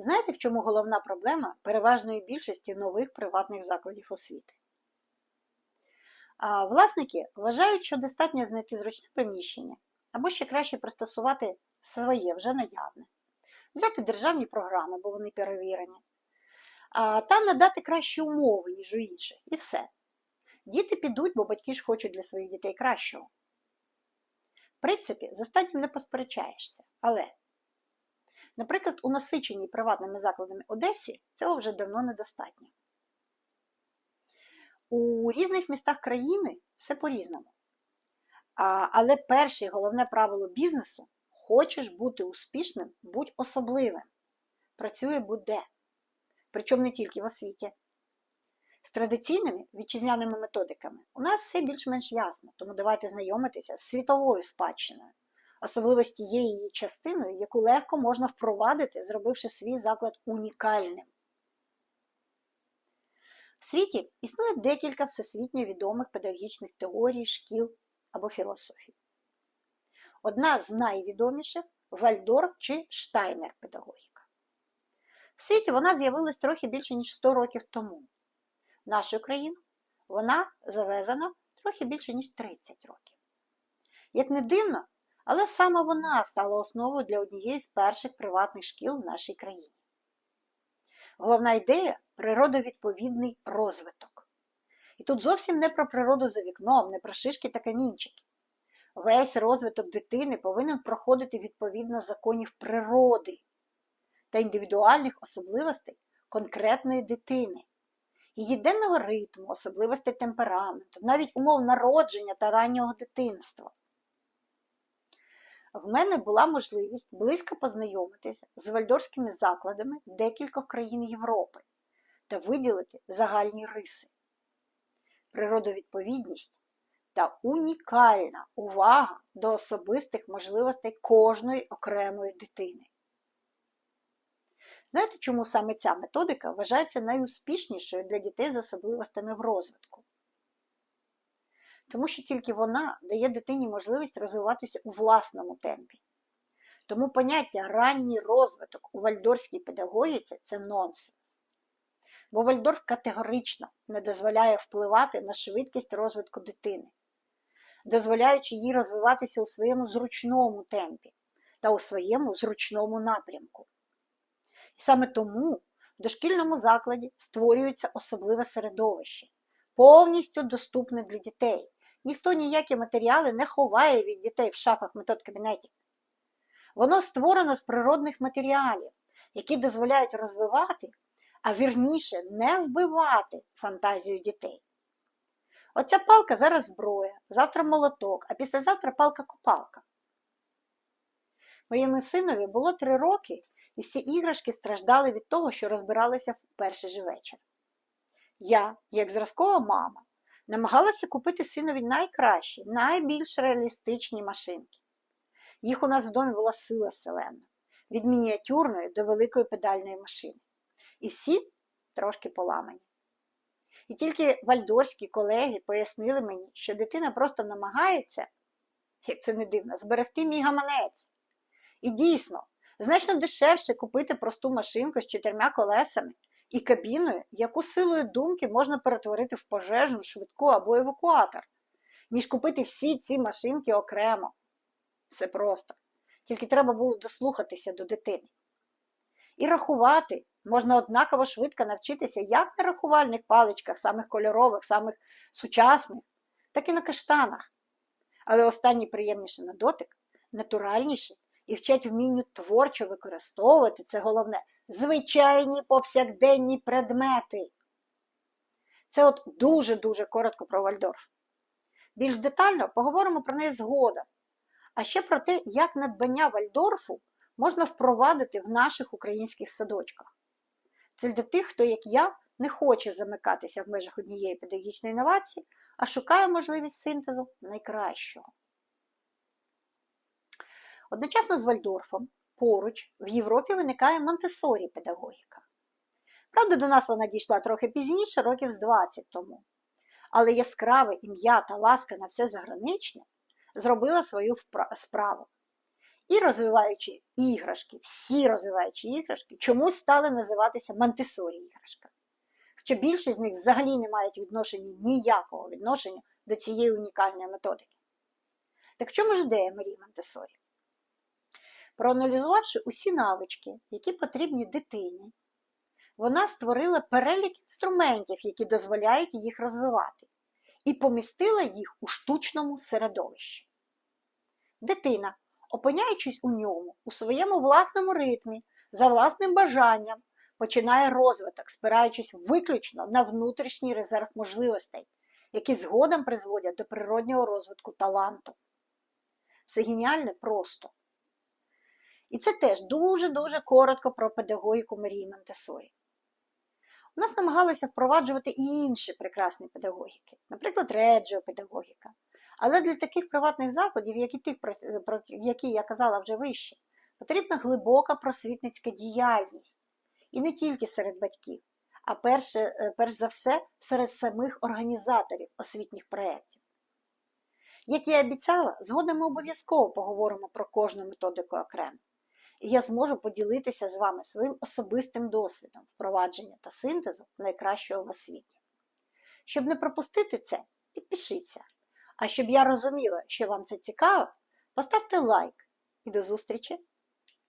Знаєте, в чому головна проблема переважної більшості нових приватних закладів освіти? А власники вважають, що достатньо знайти зручне приміщення або ще краще пристосувати своє вже наявне, взяти державні програми, бо вони перевірені, та надати кращі умови, ніж у інших, і все. Діти підуть, бо батьки ж хочуть для своїх дітей кращого. В принципі, з останнім не посперечаєшся, але, наприклад, у насиченій приватними закладами Одесі цього вже давно недостатньо. У різних містах країни все по-різному. Але перше і головне правило бізнесу хочеш бути успішним, будь особливим. Працює будь-де. Причому не тільки в освіті. З традиційними вітчизняними методиками у нас все більш-менш ясно, тому давайте знайомитися з світовою спадщиною, особливо з тією її частиною, яку легко можна впровадити, зробивши свій заклад унікальним. В світі існує декілька всесвітньо відомих педагогічних теорій, шкіл або філософій. Одна з найвідоміших Вальдорф чи Штайнер педагогіка. В світі вона з'явилась трохи більше, ніж 100 років тому. В нашу країну вона завезена трохи більше, ніж 30 років. Як не дивно, але саме вона стала основою для однієї з перших приватних шкіл в нашій країні. Головна ідея природовідповідний розвиток. І тут зовсім не про природу за вікном, не про шишки та камінчики. Весь розвиток дитини повинен проходити відповідно законів природи та індивідуальних особливостей конкретної дитини, її денного ритму, особливостей темпераменту, навіть умов народження та раннього дитинства. В мене була можливість близько познайомитися з вальдорськими закладами декількох країн Європи та виділити загальні риси. Природовідповідність та унікальна увага до особистих можливостей кожної окремої дитини. Знаєте, чому саме ця методика вважається найуспішнішою для дітей з особливостями в розвитку? Тому що тільки вона дає дитині можливість розвиватися у власному темпі. Тому поняття ранній розвиток у вальдорській педагогіці це нонсенс. Бо Вальдорф категорично не дозволяє впливати на швидкість розвитку дитини, дозволяючи їй розвиватися у своєму зручному темпі та у своєму зручному напрямку. І саме тому в дошкільному закладі створюється особливе середовище, повністю доступне для дітей. Ніхто ніякі матеріали не ховає від дітей в шафах метод кабінетів. Воно створено з природних матеріалів, які дозволяють розвивати, а вірніше не вбивати фантазію дітей. Оця палка зараз зброя, завтра молоток, а післязавтра палка-копалка. Моєму синові було три роки, і всі іграшки страждали від того, що розбиралися в перший же вечір. Я, як зразкова мама, намагалася купити синові найкращі, найбільш реалістичні машинки. Їх у нас в домі була сила селена, від мініатюрної до великої педальної машини. І всі трошки поламані. І тільки вальдорські колеги пояснили мені, що дитина просто намагається, як це не дивно, зберегти мій гаманець. І дійсно, значно дешевше купити просту машинку з чотирма колесами і кабіною, яку силою думки можна перетворити в пожежну, швидку або евакуатор, ніж купити всі ці машинки окремо. Все просто. Тільки треба було дослухатися до дитини. І рахувати можна однаково швидко навчитися як на рахувальних паличках, самих кольорових, самих сучасних, так і на каштанах. Але останні приємніше на дотик, натуральніші і вчать вмінню творчо використовувати це головне звичайні повсякденні предмети. Це от дуже-дуже коротко про Вальдорф. Більш детально поговоримо про неї згодом. А ще про те, як надбання Вальдорфу можна впровадити в наших українських садочках. Це для тих, хто, як я, не хоче замикатися в межах однієї педагогічної інновації, а шукає можливість синтезу найкращого. Одночасно з Вальдорфом поруч в Європі виникає Монтесорі педагогіка. Правда, до нас вона дійшла трохи пізніше, років з 20 тому. Але яскраве ім'я та ласка на все заграничне зробила свою справу. І розвиваючі іграшки, всі розвиваючі іграшки чомусь стали називатися Монтесорі іграшками. Хоча більшість з них взагалі не мають відношення ніякого відношення до цієї унікальної методики. Так в чому ж ідея Марії Монтесорі? Проаналізувавши усі навички, які потрібні дитині, вона створила перелік інструментів, які дозволяють їх розвивати, і помістила їх у штучному середовищі. Дитина, опиняючись у ньому, у своєму власному ритмі, за власним бажанням, починає розвиток, спираючись виключно на внутрішній резерв можливостей, які згодом призводять до природнього розвитку таланту. Все геніальне просто. І це теж дуже-дуже коротко про педагогіку Марії Монтесорі. У нас намагалися впроваджувати і інші прекрасні педагогіки, наприклад, реджіопедагогіка. Але для таких приватних закладів, як і тих, про, які я казала вже вище, потрібна глибока просвітницька діяльність. І не тільки серед батьків, а перше, перш за все серед самих організаторів освітніх проєктів. Як я і обіцяла, згодом ми обов'язково поговоримо про кожну методику окремо. Я зможу поділитися з вами своїм особистим досвідом впровадження та синтезу найкращого в освіті. Щоб не пропустити це, підпишіться. А щоб я розуміла, що вам це цікаво, поставте лайк і до зустрічі